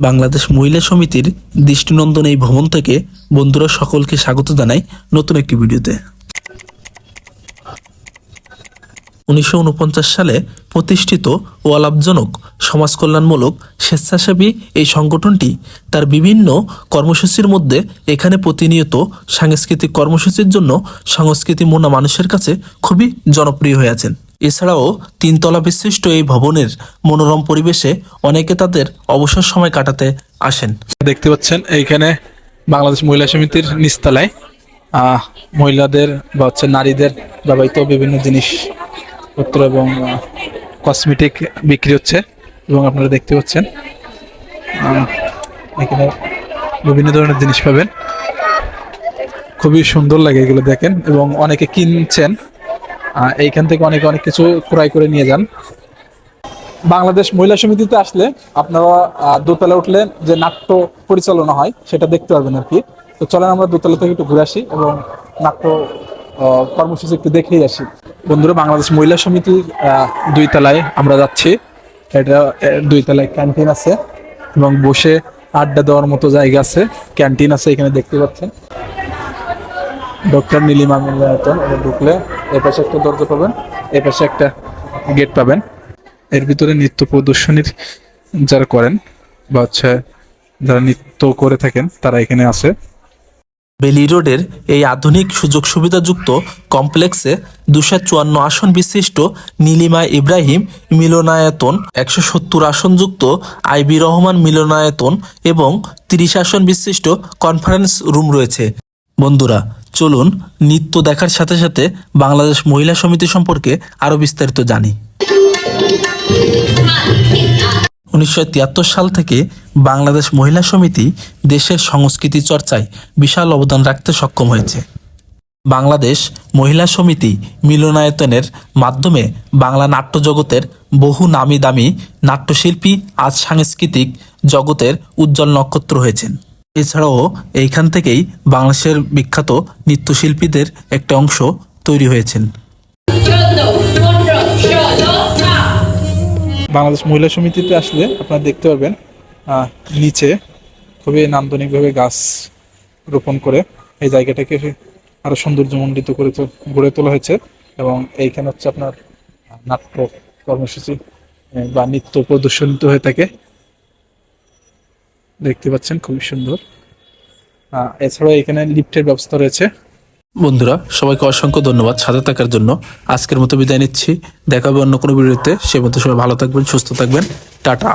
বাংলাদেশ মহিলা সমিতির দৃষ্টিনন্দন এই ভবন থেকে বন্ধুরা সকলকে স্বাগত জানাই নতুন একটি ভিডিওতে। উনিশশো উনপঞ্চাশ সালে প্রতিষ্ঠিত ও লাভজনক সমাজ কল্যাণমূলক স্বেচ্ছাসেবী এই সংগঠনটি তার বিভিন্ন কর্মসূচির মধ্যে এখানে প্রতিনিয়ত সাংস্কৃতিক কর্মসূচির জন্য সংস্কৃতি মোনা মানুষের কাছে খুবই জনপ্রিয় হয়ে আছেন। এছাড়াও তিনতলা বিশিষ্ট এই ভবনের মনোরম পরিবেশে অনেকে তাদের অবসর সময় কাটাতে আসেন। দেখতে পাচ্ছেন, এইখানে বাংলাদেশ মহিলা সমিতির নিচতলায় মহিলাদের বা হচ্ছে নারীদের ব্যবহৃত বিভিন্ন জিনিসপত্র এবং কসমেটিক বিক্রি হচ্ছে এবং আপনারা দেখতে পাচ্ছেন এখানে বিভিন্ন ধরনের জিনিস পাবেন। খুবই সুন্দর লাগে এগুলো দেখেন এবং অনেকে কিনছেন। এইখান থেকে অনেকে অনেক কিছু ক্রয় করে নিয়ে যান। বাংলাদেশ মহিলা সমিতিতে আসলে আপনারা দোতলা উঠলে যে নাট্য পরিচালনা হয়, সেটা দেখতে পারবেন আর কি। তো চলেন আমরা দোতলা থেকে একটু ঘুরে আসি এবং নাট্য কর্মসূচি একটু দেখেই আসি। বন্ধুরা, বাংলাদেশ মহিলা সমিতির দুই তলায় আমরা যাচ্ছি। এটা দুই তলায় ক্যান্টিন আছে এবং বসে আড্ডা দেওয়ার মতো জায়গা আছে। ক্যান্টিন আছে, এখানে দেখতে পাচ্ছেন। ডক্টর নীলিমা মিল্লায়তন এটা ঢুকলে এ পাশে একটা দরজা পাবেন, এ পাশে একটা গেট পাবেন। এর ভিতরে নৃত্য প্রদর্শনীর যারা করেন বা হচ্ছে যারা নৃত্য করে থাকেন, তারা এখানে আছে। বেলি রোডের এই আধুনিক সুযোগ সুবিধাযুক্ত কমপ্লেক্সে দুশো চুয়ান্ন আসন বিশিষ্ট নীলিমা ইব্রাহিম মিলনায়তন, একশো সত্তর আসনযুক্ত আইবি রহমান মিলনায়তন এবং তিরিশ আসন বিশিষ্ট কনফারেন্স রুম রয়েছে। বন্ধুরা চলুন নৃত্য দেখার সাথে সাথে বাংলাদেশ মহিলা সমিতি সম্পর্কে আরও বিস্তারিত জানি। উনিশশো তিয়াত্তর সাল থেকে বাংলাদেশ মহিলা সমিতি দেশের সংস্কৃতি চর্চায় বিশাল অবদান রাখতে সক্ষম হয়েছে। বাংলাদেশ মহিলা সমিতি মিলনায়তনের মাধ্যমে বাংলা নাট্য জগতের বহু নামি দামি নাট্যশিল্পী আজ সাংস্কৃতিক জগতের উজ্জ্বল নক্ষত্র হয়েছেন। এছাড়াও এইখান থেকেই বাংলাদেশের বিখ্যাত নৃত্যশিল্পীদের একটা অংশ তৈরি হয়েছেন। বাংলাদেশ মহিলা সমিতিতে আসলে আপনারা দেখতে পারবেন নিচে খুবই নান্দনিকভাবে গাছ রোপণ করে এই জায়গাটাকে আরও সৌন্দর্যমণ্ডিত করে গড়ে তোলা হয়েছে এবং এইখানে হচ্ছে আপনার নাট্য কর্মসূচি বা নৃত্য প্রদর্শনিত হয়ে থাকে। দেখতে পাচ্ছেন, খুবই সুন্দর। এছাড়াও এখানে লিফটের ব্যবস্থা রয়েছে। বন্ধুরা, সবাইকে অসংখ্য ধন্যবাদ সাথে থাকার জন্য। আজকের মতো বিদায় নিচ্ছি। দেখাবে অন্য কোনো ভিডিওতে। সে মতো সবাই ভালো থাকবেন, সুস্থ থাকবেন। টাটা।